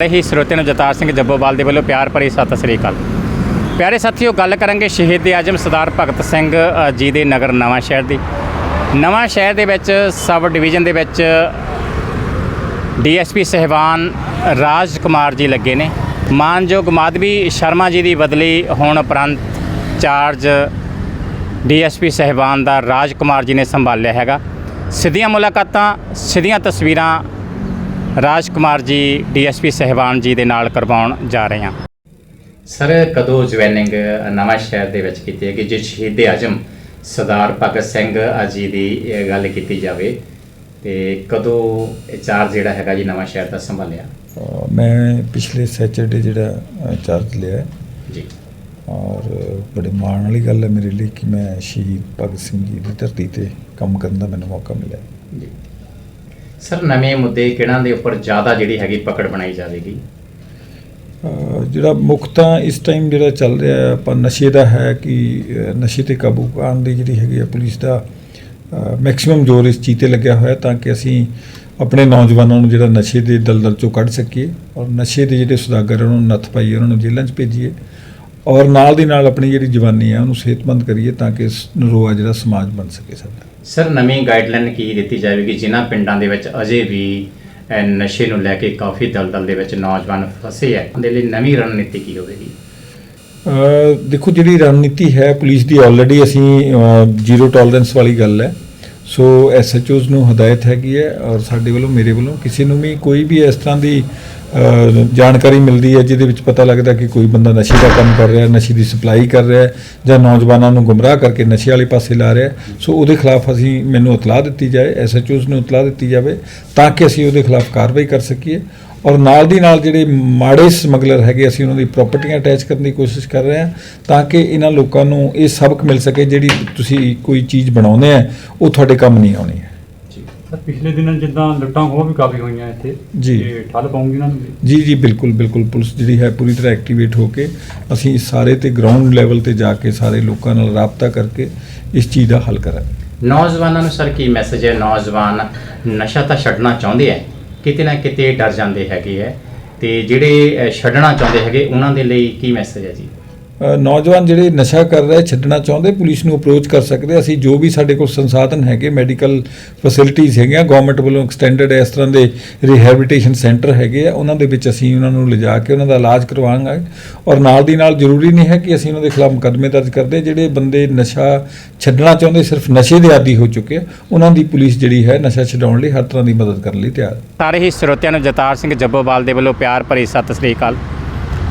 ਹੀ ਸਰੋਤਿਆਂ ਨੂੰ ਜਤਾਰ ਸਿੰਘ ਜੱਬੋਵਾਲ ਦੇ ਵੱਲੋਂ ਪਿਆਰ ਭਰੀ ਸਤਿ ਸ੍ਰੀ ਅਕਾਲ। ਪਿਆਰੇ ਸਾਥੀਓ, ਗੱਲ ਕਰਾਂਗੇ ਸ਼ਹੀਦ ਆਜਮ ਸਰਦਾਰ ਭਗਤ ਸਿੰਘ ਜੀ ਦੇ ਨਗਰ ਨਵਾਂ ਸ਼ਹਿਰ ਦੀ। ਨਵਾਂ ਸ਼ਹਿਰ ਦੇ ਵਿੱਚ, ਸਬ ਡਿਵੀਜ਼ਨ ਦੇ ਵਿੱਚ, ਡੀਐਸਪੀ ਸਹਿਬਾਨ ਰਾਜ ਕੁਮਾਰ ਜੀ ਲੱਗੇ ਨੇ। ਮਾਨਯੋਗ ਮਾਧਵੀ ਸ਼ਰਮਾ ਜੀ ਦੀ ਬਦਲੀ ਹੋਣ ਉਪਰੰਤ ਚਾਰਜ ਡੀਐਸਪੀ ਸਹਿਬਾਨ ਦਾ ਰਾਜ ਕੁਮਾਰ ਜੀ ਨੇ ਸੰਭਾਲਿਆ ਹੈਗਾ। ਸਿੱਧੀਆਂ ਮੁਲਾਕਾਤਾਂ, ਸਿੱਧੀਆਂ ਤਸਵੀਰਾਂ ਰਾਜ ਕੁਮਾਰ ਜੀ ਡੀਐਸਪੀ ਸਹਿਬਾਨ ਜੀ ਦੇ ਨਾਲ ਕਰਵਾਉਣ ਜਾ ਰਹੇ ਹਾਂ। ਸਰ ਕਦੋਂ ਜੁਆਇਨਿੰਗ ਨਵਾਂ ਸ਼ਹਿਰ ਦੇ ਵਿੱਚ ਕੀਤੀ ਹੈ ਕਿ ਜੇ ਸ਼ਹੀਦ ਆਜਮ ਸਰਦਾਰ ਭਗਤ ਸਿੰਘ ਜੀ ਦੀ ਇਹ ਗੱਲ ਕੀਤੀ ਜਾਵੇ? ਤੇ ਕਦੋਂ ਇਹ ਚਾਰਜ ਜਿਹੜਾ ਹੈਗਾ ਜੀ ਨਵਾਂ ਸ਼ਹਿਰ ਦਾ ਸੰਭਾਲਿਆ? ਮੈਂ ਪਿਛਲੇ ਸੈਚਰਡੇ ਜਿਹੜਾ ਚਾਰਜ ਲਿਆ। ਹੈ ਜੀ। ਔਰ ਬੜੇ ਮਾਣ ਵਾਲੀ ਗੱਲ ਹੈ ਮੇਰੇ ਲਈ ਕਿ ਮੈਂ ਸ਼ਹੀਦ ਭਗਤ ਸਿੰਘ ਜੀ ਦੀ ਧਰਤੀ ਤੇ ਕੰਮ ਕਰਨ ਦਾ ਮੈਨੂੰ ਮੌਕਾ ਮਿਲਿਆ। ਜੀ। ਸਰ, ਨਵੇਂ ਮੁੱਦੇ ਕਿਹੜਾਂ ਦੇ ਉੱਪਰ ਜ਼ਿਆਦਾ ਜਿਹੜੀ ਹੈਗੀ ਪਕੜ ਬਣਾਈ ਜਾਵੇਗੀ? ਜਿਹੜਾ ਮੁੱਖ ਤਾਂ ਇਸ ਟਾਈਮ ਜਿਹੜਾ ਚੱਲ ਰਿਹਾ ਹੈ, ਆਪਾਂ ਨਸ਼ੇ ਦਾ ਹੈ ਕਿ ਨਸ਼ੇ ਤੇ ਕਾਬੂ ਪਾਉਣ ਦੀ ਜਿਹੜੀ ਹੈਗੀ ਹੈ ਪੁਲਿਸ ਦਾ ਮੈਕਸਿਮਮ ਜ਼ੋਰ ਇਸ ਚੀਜ਼ ਤੇ ਲੱਗਿਆ ਹੋਇਆ ਤਾਂ ਕਿ ਅਸੀਂ ਆਪਣੇ ਨੌਜਵਾਨਾਂ ਨੂੰ ਜਿਹੜਾ ਨਸ਼ੇ ਦੇ ਦਲਦਲ ਚੋਂ ਕੱਢ ਸਕੀਏ ਔਰ ਨਸ਼ੇ ਦੇ ਜਿਹੜੇ ਸੁਦਾਗਰ ਉਹਨਾਂ ਨੂੰ ਨੱਥ ਪਾਈਏ, ਉਹਨਾਂ ਨੂੰ ਜੇਲ੍ਹਾਂ 'ਚ ਭੇਜੀਏ ਔਰ ਨਾਲ ਦੀ ਨਾਲ ਆਪਣੀ ਜਿਹੜੀ ਜਵਾਨੀ ਹੈ, ਉਹਨੂੰ ਸਿਹਤਮੰਦ ਕਰੀਏ ਤਾਂ ਕਿ ਇਸ ਨਰੋਆ ਜਿਹੜਾ ਸਮਾਜ ਬਣ ਸਕੇ ਸਾਡਾ। ਸਰ, ਨਵੀਂ ਗਾਈਡਲਾਈਨ ਕੀ ਦਿੱਤੀ ਜਾਵੇਗੀ? ਜਿਨ੍ਹਾਂ ਪਿੰਡਾਂ ਦੇ ਵਿੱਚ ਅਜੇ ਵੀ ਨਸ਼ੇ ਨੂੰ ਲੈ ਕੇ ਕਾਫੀ ਦਲਦਲ ਦੇ ਵਿੱਚ ਨੌਜਵਾਨ ਫਸੇ ਹੈ, ਉਹਦੇ ਲਈ ਨਵੀਂ ਰਣਨੀਤੀ ਕੀ ਹੋਵੇਗੀ? ਦੇਖੋ, ਜਿਹੜੀ ਰਣਨੀਤੀ ਹੈ ਪੁਲਿਸ ਦੀ ਆਲਰੇਡੀ ਅਸੀਂ ਜ਼ੀਰੋ ਟੋਲਰੈਂਸ ਵਾਲੀ ਗੱਲ ਹੈ। ਸੋ ਐਸਐਚਓਜ਼ ਨੂੰ ਹਦਾਇਤ ਹੈਗੀ ਹੈ ਔਰ ਸਾਡੇ ਵੱਲੋਂ, ਮੇਰੇ ਵੱਲੋਂ ਕਿਸੇ ਨੂੰ ਵੀ ਕੋਈ ਵੀ ਇਸ ਤਰ੍ਹਾਂ ਦੀ ਜਾਣਕਾਰੀ ਮਿਲਦੀ ਹੈ ਜਿਹਦੇ ਵਿੱਚ ਪਤਾ ਲੱਗਦਾ ਕਿ ਕੋਈ ਬੰਦਾ ਨਸ਼ੇ ਦਾ ਕੰਮ ਕਰ ਰਿਹਾ, ਨਸ਼ੇ ਦੀ ਸਪਲਾਈ ਕਰ ਰਿਹਾ ਜਾਂ ਨੌਜਵਾਨਾਂ ਨੂੰ ਗੁੰਮਰਾਹ ਕਰਕੇ ਨਸ਼ੇ ਵਾਲੇ ਪਾਸੇ ਲਾ ਰਿਹਾ ਸੋ ਉਹਦੇ ਖਿਲਾਫ ਅਸੀਂ, ਮੈਨੂੰ ਇਤਲਾਹ ਦਿੱਤੀ ਜਾਏ ਐਸਐਚਓਜ਼ ਨੂੰ ਇਤਲਾਹ ਦਿੱਤੀ ਜਾਵੇ ਤਾਂ ਕਿ ਅਸੀਂ ਉਹਦੇ ਖਿਲਾਫ ਕਾਰਵਾਈ ਕਰ ਸਕੀਏ। ਔਰ ਨਾਲ ਦੀ ਨਾਲ ਜਿਹੜੇ ਮਾੜੇ ਸਮਗਲਰ ਹੈਗੇ ਅਸੀਂ ਉਹਨਾਂ ਦੀ ਪ੍ਰਾਪਰਟੀਆਂ ਅਟੈਚ ਕਰਨ ਦੀ ਕੋਸ਼ਿਸ਼ ਕਰ ਰਹੇ ਹਾਂ ਤਾਂ ਕਿ ਇਹਨਾਂ ਲੋਕਾਂ ਨੂੰ ਇਹ ਸਬਕ ਮਿਲ ਸਕੇ ਜਿਹੜੀ ਤੁਸੀਂ ਕੋਈ ਚੀਜ਼ ਬਣਾਉਂਦੇ ਆ ਉਹ ਤੁਹਾਡੇ ਕੰਮ ਨਹੀਂ ਆਉਣੀ ਹੈ। ਸਰ ਪਿਛਲੇ ਦਿਨਾਂ ਜਿੱਦਾਂ ਲੁੱਟਾਂ ਖੋਹ ਵੀ ਕਾਫੀ ਹੋਈਆਂ ਇੱਥੇ। ਜੀ। ਠੱਲ ਪਾਉਂਗੀ ਨੂੰ? ਜੀ ਜੀ ਬਿਲਕੁਲ ਬਿਲਕੁਲ। ਪੁਲਿਸ ਜਿਹੜੀ ਹੈ ਪੂਰੀ ਤਰ੍ਹਾਂ ਐਕਟੀਵੇਟ ਹੋ ਕੇ ਅਸੀਂ ਸਾਰੇ ਤੇ ਗਰਾਊਂਡ ਲੈਵਲ ਤੇ ਜਾ ਕੇ ਸਾਰੇ ਲੋਕਾਂ ਨਾਲ ਰਾਬਤਾ ਕਰਕੇ ਇਸ ਚੀਜ਼ ਦਾ ਹੱਲ ਕਰਾਂਗੇ। ਨੌਜਵਾਨਾਂ ਨੂੰ ਸਰ ਕੀ ਮੈਸੇਜ ਹੈ? ਨੌਜਵਾਨ ਨਸ਼ਾ ਤਾਂ ਛੱਡਣਾ ਚਾਹੁੰਦੇ ਹੈ ਕਿਤੇ ਨਾ ਕਿਤੇ ਡਰ ਜਾਂਦੇ ਹੈਗੇ ਹੈ ਤੇ ਜਿਹੜੇ ਛੱਡਣਾ ਚਾਹੁੰਦੇ ਹੈਗੇ, ਉਹਨਾਂ ਦੇ ਲਈ ਕੀ ਮੈਸੇਜ ਹੈ ਜੀ? ਨੌਜਵਾਨ ਜਿਹੜੇ ਨਸ਼ਾ ਕਰ ਰਹੇ, ਛੱਡਣਾ ਚਾਹੁੰਦੇ, ਪੁਲਿਸ ਨੂੰ ਅਪਰੋਚ ਕਰ ਸਕਦੇ ਅਸੀਂ ਜੋ ਵੀ ਸਾਡੇ ਕੋਲ ਸੰਸਾਧਨ ਹੈਗੇ ਮੈਡੀਕਲ ਫੈਸਿਲਿਟੀਜ਼ ਹੈਗੀਆਂ ਗਵਰਨਮੈਂਟ ਵੱਲੋਂ ਐਕਸਟੈਂਡਡ ਇਸ ਤਰ੍ਹਾਂ ਦੇ ਰਿਹੈਬਿਲਿਟੇਸ਼ਨ ਸੈਂਟਰ ਹੈਗੇ ਆ, ਉਹਨਾਂ ਦੇ ਵਿੱਚ ਅਸੀਂ ਉਹਨਾਂ ਨੂੰ ਲਿਜਾ ਕੇ ਉਹਨਾਂ ਦਾ ਇਲਾਜ ਕਰਵਾਵਾਂਗੇ। ਔਰ ਨਾਲ ਦੀ ਨਾਲ ਜ਼ਰੂਰੀ ਨਹੀਂ ਹੈ ਕਿ ਅਸੀਂ ਉਹਨਾਂ ਦੇ ਖਿਲਾਫ ਮੁਕੱਦਮੇ ਦਰਜ ਕਰਦੇ ਜਿਹੜੇ ਬੰਦੇ ਨਸ਼ਾ ਛੱਡਣਾ ਚਾਹੁੰਦੇ, ਸਿਰਫ ਨਸ਼ੇ ਦੇ ਆਦੀ ਹੋ ਚੁੱਕੇ ਆ, ਉਹਨਾਂ ਦੀ ਪੁਲਿਸ ਜਿਹੜੀ ਹੈ ਨਸ਼ਾ ਛਡਾਉਣ ਲਈ ਹਰ ਤਰ੍ਹਾਂ ਦੀ ਮਦਦ ਕਰਨ ਲਈ ਤਿਆਰ ਹੈ। ਸਾਰੇ ਹੀ ਸਰੋਤਿਆਂ ਨੂੰ ਜਤਾਰ ਸਿੰਘ ਜੱਬੋਵਾਲ ਦੇ ਵੱਲੋਂ ਪਿਆਰ ਭਰੀ ਸਤਿ ਸ੍ਰੀ ਅਕਾਲ।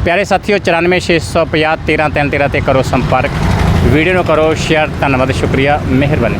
ਪਿਆਰੇ ਸਾਥੀਓ 94650 1313 ਤੇ ਕਰੋ ਸੰਪਰਕ। ਵੀਡੀਓ ਨੂੰ ਕਰੋ ਸ਼ੇਅਰ ਧੰਨਵਾਦ ਸ਼ੁਕਰੀਆ ਮਿਹਰਬਾਨੀ।